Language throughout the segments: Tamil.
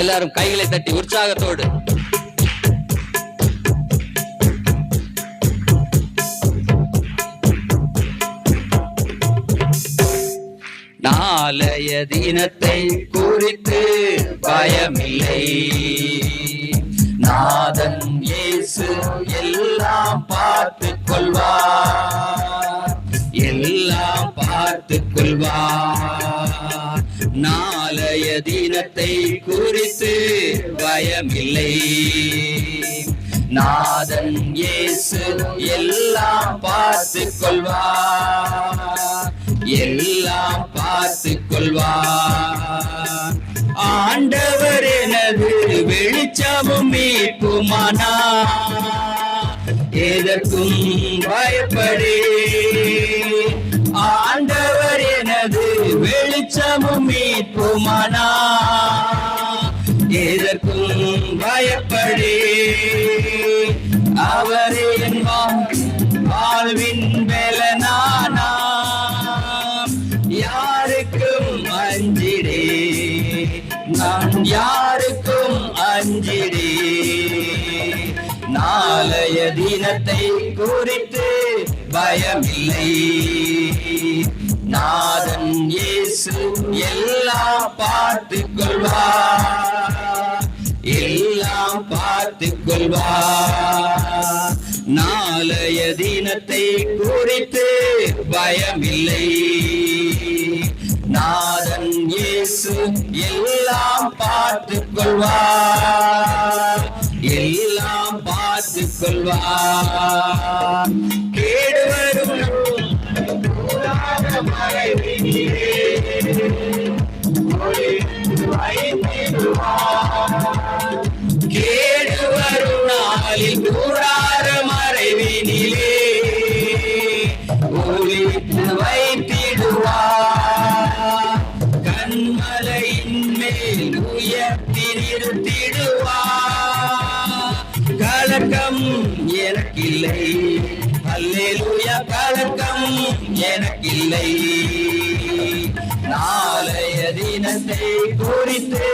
எல்லாரும் கைகளை தட்டி உற்சாகத்தோடு. நாளைய தினத்தை குறித்து பயமில்லை. நாதன் இயேசு எல்லாம் பார்த்து கொள்வார். எல்லாம் பார்த்து கொள்வார். நாளைய தினத்தை குறித்து பயமில்லை. நாதன் இயேசு எல்லாம் பார்த்து கொள்வா எல்லாம் பார்த்து கொள்வா ஆண்டவர் எனது வெளிச்சமும் மீட்புமானா? எதற்கும் பயப்படே. ஆண்ட வெளிச்சமும் மீட்புமானா? எதற்கும் பயப்படே. அவரே என் வாழ்வின் மேலனானா யாருக்கும் அஞ்சிடே. நான் யாருக்கும் அஞ்சிடே. நாளைய தினத்தை குறித்து பயமில்லை. நாதன் இயேசு எல்லாம் பார்த்து கொள்வார் எல்லாம் பார்த்து கொள்வார் நாளைய தினத்தை குறித்து பயமில்லை. நாதன் இயேசு எல்லாம் பார்த்து கொள்வார் எல்லாம் பார்த்து கொள்வார் கேடு வரும் நாளில் கூடார மறைவினிலே. ஒளித்து வைத்திடுவார். கண்மலையின் மேல் உயர்த்தி நிறுத்திடுவார். கலக்கம் எனக்கில்லை. அல்லேலூயா கலக்கம் எனக்கில்லை. நாளைய தினத்தை குறித்து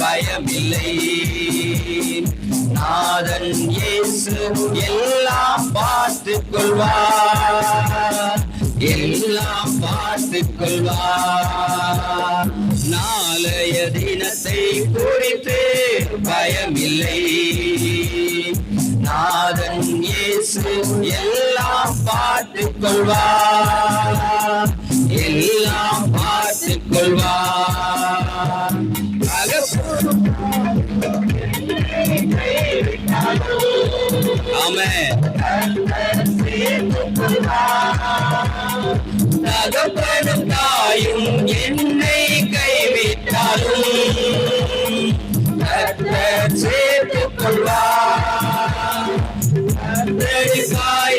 பயமில்லை. நாதன் இயேசு எல்லாம் பார்த்து கொள்வார். எல்லாம் பார்த்து கொள்வார். நாளைய தினத்தை குறித்து பயமில்லை. நாதன் இயேசு எல்லாம் பார்த்து கொள்வார். ஆமென் தகப்பனும் தாயும் என்னை கைவிட்டாலும் கர்த்தர் சேர்த்துக் கொள்வார்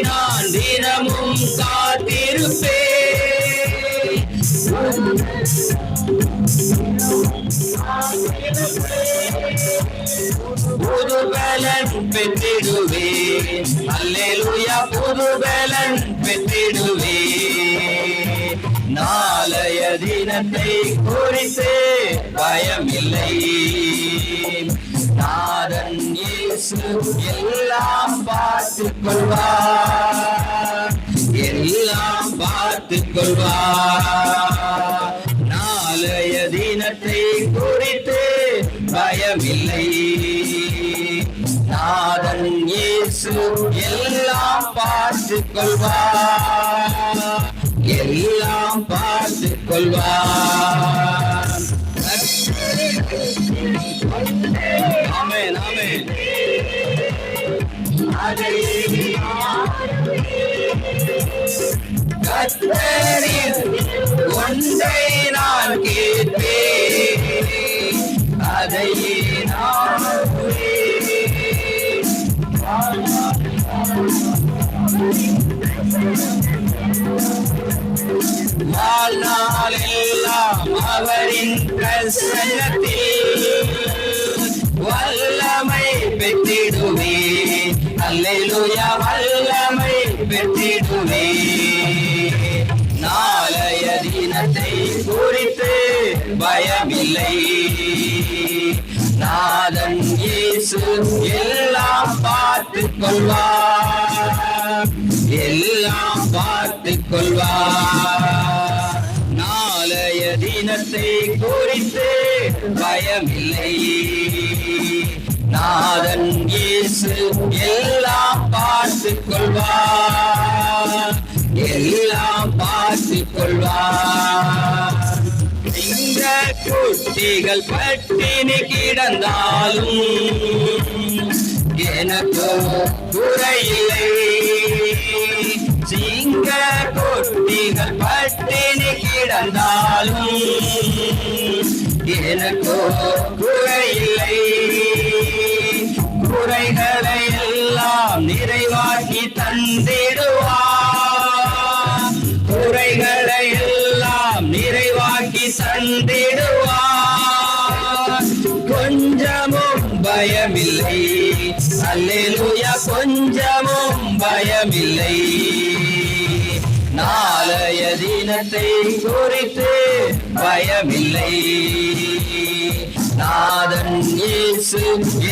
நான் தினமும் காத்திருப்பேன் புது பலன் பெற்றிடுவேன். அல்லேலூயா புது பலன் பெற்றிடுவேன். நாளைய தினத்தை குறித்து பயமில்லை. நாதன் இயேசு எல்லாம் பார்த்து கொள்வார். எல்லாம் பார்த்து கொள்வார். பயமில்லை நாதன் இயேசு எல்லாம் பார்த்து கொள்வார் எல்லாம் பார்த்து கொள்வார் ஆமென் ஆமென். கத்தரின் ஒன்றை நான் கே அதையே நான் வாழ்நாளெல்லாம் அவரின் பிரசன்னத்தில் வல்லமை பெற்றிடுவே அல்லேலூயா வல்லமை பெற்றிடுவே நாளைய தினத்தை குறித்து பயமில்லை. நாதன் இயேசு எல்லாம் பார்த்து கொள்வார். எல்லாம் பார்த்து கொள்வார். நாளைய தினத்தை குறித்து பயமில்லை. நாதன் இயேசு எல்லாம் பார்த்து கொள்வார். எல்லாம் பார்த்து கொள்வார். இந்த குட்டிகள் பட்டினி கிடந்தாலும் எனக்கு குறையில்லை. சிங்க குட்டிகள் பட்டினி கிடந்தாலும் எனக்கு குறையில்லை. குறைகளை எல்லாம் நிறைவாக்கி தந்திடுவார். பயமில்லை. அல்லேலூயா கொஞ்சமும் பயமில்லை. நாளைய தினத்தை குறித்து பயமில்லை. நாதன் இயேசு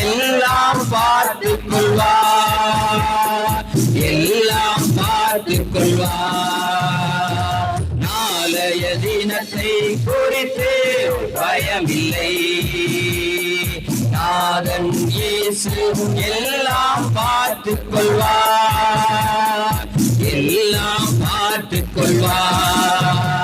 எல்லாம் பார்த்து கொள்வார். எல்லாம் பார்த்து கொள்வார். நாளைய தினத்தை குறித்து பயமில்லை. நாதன் இயேசு எல்லாம் பார்த்துக் கொள்வார் எல்லாம் பார்த்துக் கொள்வார்